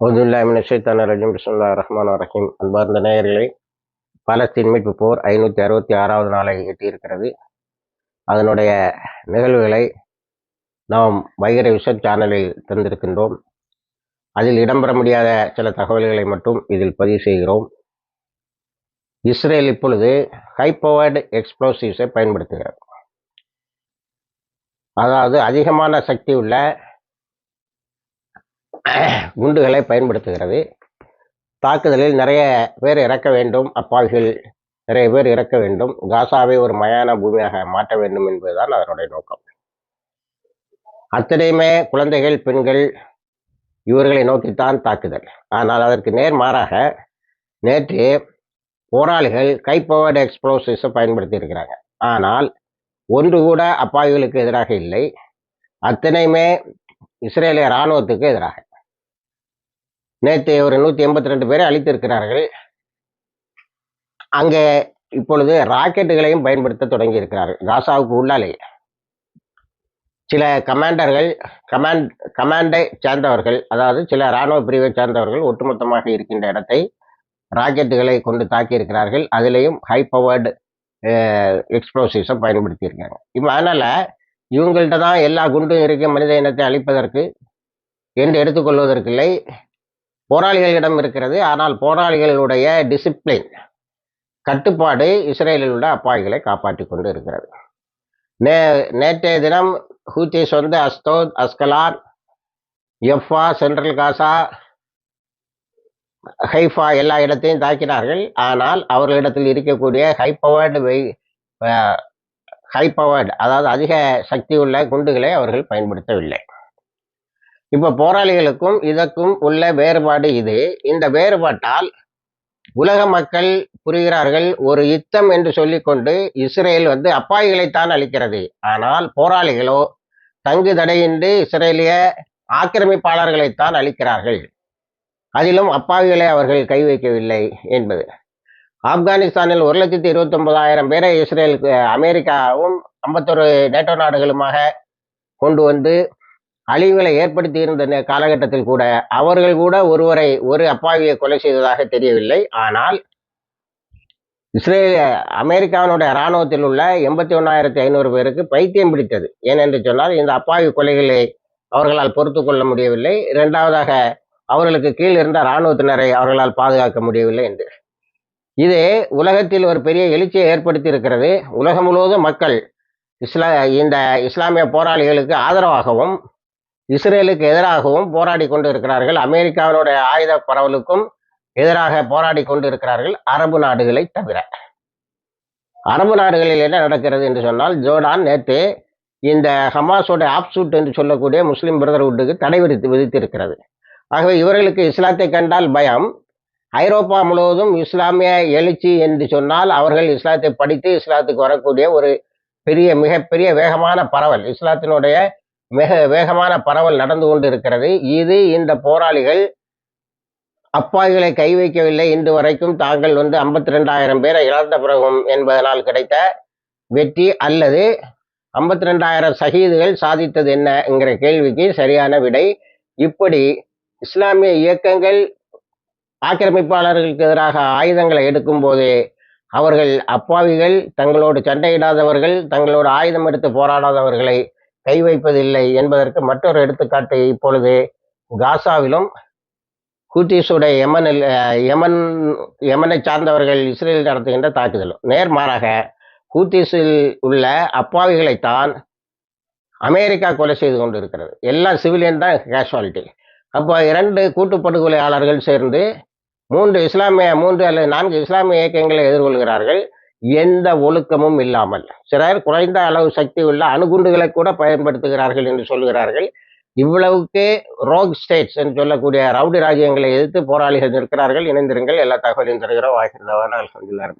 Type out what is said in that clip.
உதுல்லாமின் ஷைத்தான ரஜீம் பிஸ்முல்லா ரஹ்மான் ரஹீம் அன்பார்ந்த நேயர்களே பாலஸ்தீன் மீட்பு போர் ஐநூற்றி அறுபத்தி ஆறாவது நாளை எட்டியிருக்கிறது. அதனுடைய நிகழ்வுகளை நாம் வைகர விஷன் சேனலில் தந்திருக்கின்றோம். அதில் இடம்பெற முடியாத சில தகவல்களை மட்டும் இதில் பதிவு செய்கிறோம். இஸ்ரேல் இப்பொழுது ஹை பவர்டு எக்ஸ்ப்ளோசிவ்ஸை பயன்படுத்துகிறது. அதாவது அதிகமான சக்தி உள்ள குண்டுகளை பயன்படுத்துகிறது. தாக்குதலில் நிறைய பேர் இறக்க வேண்டும். அப்பாவிகள் நிறைய பேர் இறக்க வேண்டும். காசாவை ஒரு மயான பூமியாக மாற்ற வேண்டும் என்பதுதான் அதனுடைய நோக்கம். அத்தனையுமே குழந்தைகள் பெண்கள் இவர்களை நோக்கித்தான் தாக்குதல். ஆனால் அதற்கு நேர் மாறாக நேற்று போராளிகள் கைப்பவர்டு எக்ஸ்ப்ளோசிவ்ஸை பயன்படுத்தி இருக்கிறாங்க. ஆனால் ஒன்று கூட அப்பாவிகளுக்கு எதிராக இல்லை. அத்தனையுமே இஸ்ரேலிய இராணுவத்துக்கு எதிராக. நேற்று ஒரு நூற்றி எண்பத்தி ரெண்டு பேரை அழித்திருக்கிறார்கள். அங்கே இப்பொழுது ராக்கெட்டுகளையும் பயன்படுத்த தொடங்கி இருக்கிறார்கள் காசாவுக்கு உள்ளாலே. சில கமாண்டர்கள் கமாண்ட் கமாண்டை சேர்ந்தவர்கள் அதாவது சில இராணுவ பிரிவை சேர்ந்தவர்கள் ஒட்டுமொத்தமாக இருக்கின்ற இடத்தை ராக்கெட்டுகளை கொண்டு தாக்கி இருக்கிறார்கள் அதிலையும் ஹை பவர்டு எக்ஸ்ப்ளோசிவ்ஸை பயன்படுத்தியிருக்காங்க. இப்போ அதனால் இவங்கள்ட்ட தான் எல்லா குண்டும் இருக்க மனித இனத்தை அழிப்பதற்கு என்று எடுத்துக்கொள்வதற்கில்லை. போராளிகளிடம் இருக்கிறது. ஆனால் போராளிகளுடைய டிசிப்ளின் கட்டுப்பாடு இஸ்ரேலில் உள்ள அப்பாய்களை காப்பாற்றி கொண்டு இருக்கிறது நே நேற்றைய தினம் ஹூத்திஸ் வந்து அஸ்தோத் அஸ்கலான் எஃபா சென்ட்ரல் காசா ஹைஃபா எல்லா இடத்தையும் தாக்கினார்கள். ஆனால் அவர்களிடத்தில் இருக்கக்கூடிய ஹை பவர்டு வெய் ஹை பவர்டு அதாவது அதிக சக்தி உள்ள குண்டுகளை அவர்கள் பயன்படுத்தவில்லை. இப்போ போராளிகளுக்கும் இதற்கும் உள்ள வேறுபாடு இது. இந்த வேறுபாட்டால் உலக மக்கள் புரிகிறார்கள் ஒரு யுத்தம் என்று சொல்லிக்கொண்டு இஸ்ரேல் வந்து அப்பாய்களைத்தான் அளிக்கிறது ஆனால் போராளிகளோ தங்கு தடையின்றி இஸ்ரேலிய ஆக்கிரமிப்பாளர்களைத்தான் அளிக்கிறார்கள் அதிலும் அப்பாவிகளை அவர்கள் கை வைக்கவில்லை என்பது. ஆப்கானிஸ்தானில் ஒரு லட்சத்தி இருபத்தி ஒன்பதாயிரம் பேரை இஸ்ரேலுக்கு அமெரிக்காவும் ஐம்பத்தொரு நேட்டோ நாடுகளுமாக கொண்டு வந்து அழிவுகளை ஏற்படுத்தி இருந்த காலகட்டத்தில் கூட அவர்கள் கூட ஒருவரை ஒரு அப்பாவியை கொலை செய்ததாக தெரியவில்லை. ஆனால் இஸ்ரேல் அமெரிக்காவினுடைய இராணுவத்தில் உள்ள எண்பத்தி ஒன்றாயிரத்தி ஐநூறு பேருக்கு பைத்தியம் பிடித்தது. ஏனென்று சொன்னால் இந்த அப்பாவி கொலைகளை அவர்களால் பொறுத்து கொள்ள முடியவில்லை. இரண்டாவதாக அவர்களுக்கு கீழ் இருந்த இராணுவத்தினரை அவர்களால் பாதுகாக்க முடியவில்லை என்று. இது உலகத்தில் ஒரு பெரிய எழுச்சியை ஏற்படுத்தி இருக்கிறது உலகம் முழுவதும் மக்கள் இஸ்லா இந்த இஸ்லாமிய போராளிகளுக்கு ஆதரவாகவும் இஸ்ரேலுக்கு எதிராகவும் போராடி கொண்டு இருக்கிறார்கள் அமெரிக்காவினுடைய ஆயுத பரவலுக்கும் எதிராக போராடி கொண்டு இருக்கிறார்கள் அரபு நாடுகளை தவிர. அரபு நாடுகளில் என்ன நடக்கிறது என்று சொன்னால் ஜோர்டான் நேற்று இந்த ஹமாஸோட ஆப்சூட் என்று சொல்லக்கூடிய முஸ்லீம் பிரதர்வுட்டுக்கு தடை விதித்து விதித்திருக்கிறது. ஆகவே இவர்களுக்கு இஸ்லாத்தை கண்டால் பயம். ஐரோப்பா முழுவதும் இஸ்லாமிய எழுச்சி என்று சொன்னால் அவர்கள் இஸ்லாத்தை படித்து இஸ்லாத்துக்கு வரக்கூடிய ஒரு பெரிய மிகப்பெரிய வேகமான பரவல் இஸ்லாத்தினுடைய வேக வேகமான பரவல் நடந்து கொண்டு இருக்கிறது இது இந்த போராளிகள் அப்பாய்களை கை வைக்கவில்லை. இன்று வரைக்கும் தாங்கள் வந்து ஐம்பத்தி ரெண்டாயிரம் பேரை இழந்த பிறகும் என்பதனால் கிடைத்த வெற்றி அல்லது ஐம்பத்தி ரெண்டாயிரம் சகிதுகள் சாதித்தது என்ன என்கிற கேள்விக்கு சரியான விடை இப்படி இஸ்லாமிய இயக்கங்கள் ஆக்கிரமிப்பாளர்களுக்கு எதிராக ஆயுதங்களை எடுக்கும் போது அவர்கள் அப்பாவிகள் தங்களோடு சண்டையிடாதவர்கள் தங்களோடு ஆயுதம் எடுத்து போராடாதவர்களை கை வைப்பதில்லை என்பதற்கு மற்றொரு எடுத்துக்காட்டு இப்பொழுது காசாவிலும் ஹூத்திஸுடைய யமனில் எமன் யமனை சார்ந்தவர்கள் இஸ்ரேல் நடத்துகின்ற தாக்குதலும். நேர்மாறாக ஹூத்திஸில் உள்ள அப்பாவிகளைத்தான் அமெரிக்கா கொலை செய்து கொண்டு இருக்கிறது எல்லாம் சிவிலியன் தான் கேஷுவாலிட்டி அப்போ இரண்டு கூட்டுப்படுகொலையாளர்கள் சேர்ந்து மூன்று இஸ்லாமிய மூன்று அல்லது நான்கு இஸ்லாமிய இயக்கங்களை எதிர்கொள்கிறார்கள். எந்த ஒழுக்கமும் இல்லாமல். சிலர் குறைந்த அளவு சக்தி உள்ள அணுகுண்டுகளை கூட பயன்படுத்துகிறார்கள் என்று சொல்கிறார்கள். இவ்வளவுக்கு ரோக் ஸ்டேட்ஸ் என்று சொல்லக்கூடிய ரவுடி ராஜ்யங்களை எதிர்த்து போராளிகள் நிற்கிறார்கள். இணைந்திருங்கள். எல்லா தகவலையும் தருகிறோம். வாய்க்கிறதவான அல்ஹம்துல்லா